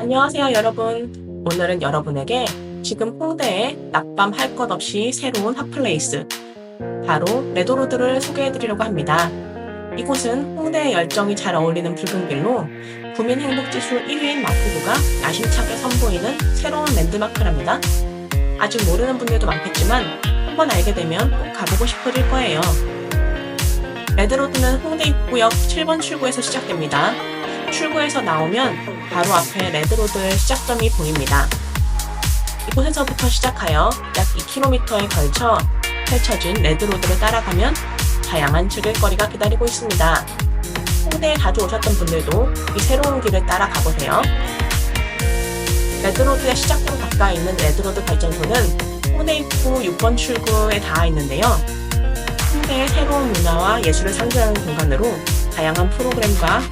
안녕하세요, 여러분. 오늘은 여러분에게 지금 홍대에 낮밤 할 것 없이 새로운 핫플레이스, 바로 레도로드를 소개해드리려고 합니다. 이곳은 홍대의 열정이 잘 어울리는 붉은 길로 구민 행복지수 1위인 마포구가 야심차게 선보이는 새로운 랜드마크랍니다. 아직 모르는 분들도 많겠지만 한번 알게 되면 꼭 가보고 싶어질 거예요. 레드로드는 홍대 입구역 7번 출구에서 시작됩니다. 출구에서 나오면 바로 앞에 레드로드의 시작점이 보입니다. 이곳에서부터 시작하여 약 2km에 걸쳐 펼쳐진 레드로드를 따라가면 다양한 즐길거리가 기다리고 있습니다. 홍대에 자주 오셨던 분들도 이 새로운 길을 따라 가보세요. 레드로드의 시작점 가까이 있는 레드로드 발전소는 홍대 입구 6번 출구에 닿아 있는데요. 홍대의 새로운 문화와 예술을 상징하는 공간으로 다양한 프로그램과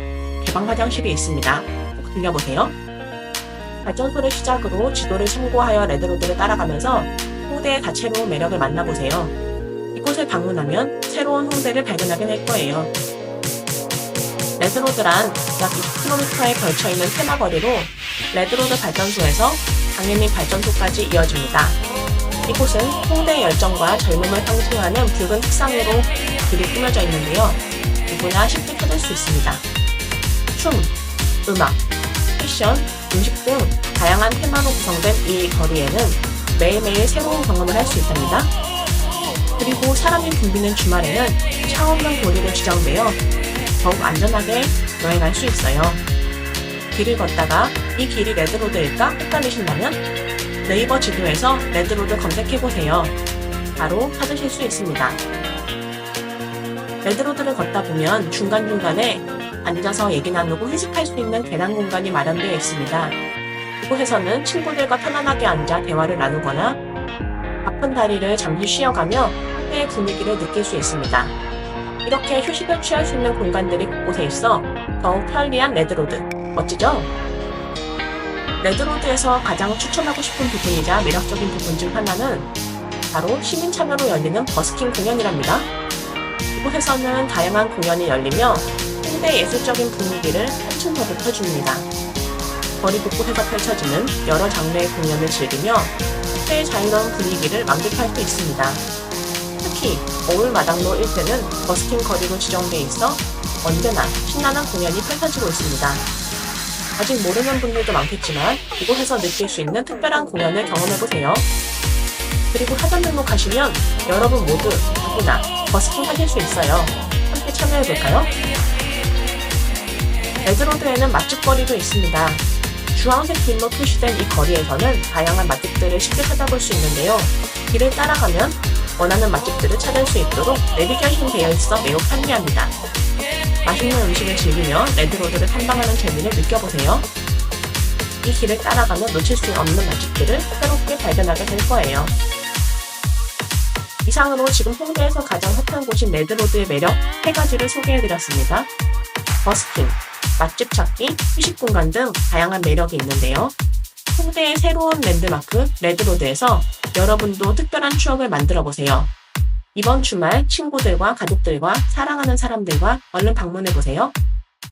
개방 화장실이 있습니다. 꼭 들려보세요. 발전소를 시작으로 지도를 참고하여 레드로드를 따라가면서 홍대의 다채로운 매력을 만나보세요. 이곳을 방문하면 새로운 홍대를 발견하게 될 거예요. 레드로드란 약 20km에 걸쳐 있는 테마거리로 레드로드 발전소에서 당연히 발전소까지 이어집니다. 이곳은 홍대의 열정과 젊음을 상징하는 붉은 색상으로 길이 꾸며져 있는데요. 누구나 쉽게 찾을 수 있습니다. 춤, 음악, 패션, 음식 등 다양한 테마로 구성된 이 거리에는 매일매일 새로운 경험을 할 수 있답니다. 그리고 사람이 붐비는 주말에는 차 없는 거리로 지정되어 더욱 안전하게 여행할 수 있어요. 길을 걷다가 이 길이 레드로드일까 헷갈리신다면 네이버 지도에서 레드로드 검색해보세요. 바로 찾으실 수 있습니다. 레드로드를 걷다 보면 중간중간에 앉아서 얘기 나누고 회식할 수 있는 계단 공간이 마련되어 있습니다. 이곳에서는 친구들과 편안하게 앉아 대화를 나누거나 아픈 다리를 잠시 쉬어가며 홍대의 분위기를 느낄 수 있습니다. 이렇게 휴식을 취할 수 있는 공간들이 곳곳에 있어 더욱 편리한 레드로드. 멋지죠? 레드로드에서 가장 추천하고 싶은 부분이자 매력적인 부분 중 하나는 바로 시민 참여로 열리는 버스킹 공연이랍니다. 이곳에서는 다양한 공연이 열리며 홍대 예술적인 분위기를 한층 더 높여줍니다. 거리 곳곳에서 펼쳐지는 여러 장르의 공연을 즐기며 홍대의 자유로운 분위기를 만끽할 수 있습니다. 특히 어울마당로 일대는 버스킹 거리로 지정돼 있어 언제나 신나는 공연이 펼쳐지고 있습니다. 아직 모르는 분들도 많겠지만 이곳에서 느낄 수 있는 특별한 공연을 경험해보세요. 그리고 사전 등록하시면 여러분 모두 누구나 버스킹 하실 수 있어요. 함께 참여해볼까요? 레드로드에는 맛집거리도 있습니다. 주황색 길로 표시된 이 거리에서는 다양한 맛집들을 쉽게 찾아볼 수 있는데요. 길을 따라가면 원하는 맛집들을 찾을 수 있도록 내비게이션 되어 있어 매우 편리합니다. 맛있는 음식을 즐기며 레드로드를 탐방하는 재미를 느껴보세요. 이 길을 따라가면 놓칠 수 없는 맛집들을 새롭게 발견하게 될 거예요. 이상으로 지금 홍대에서 가장 핫한 곳인 레드로드의 매력 3가지를 소개해드렸습니다. 버스킹, 맛집 찾기, 휴식 공간 등 다양한 매력이 있는데요. 홍대의 새로운 랜드마크 레드로드에서 여러분도 특별한 추억을 만들어 보세요. 이번 주말 친구들과 가족들과 사랑하는 사람들과 얼른 방문해 보세요.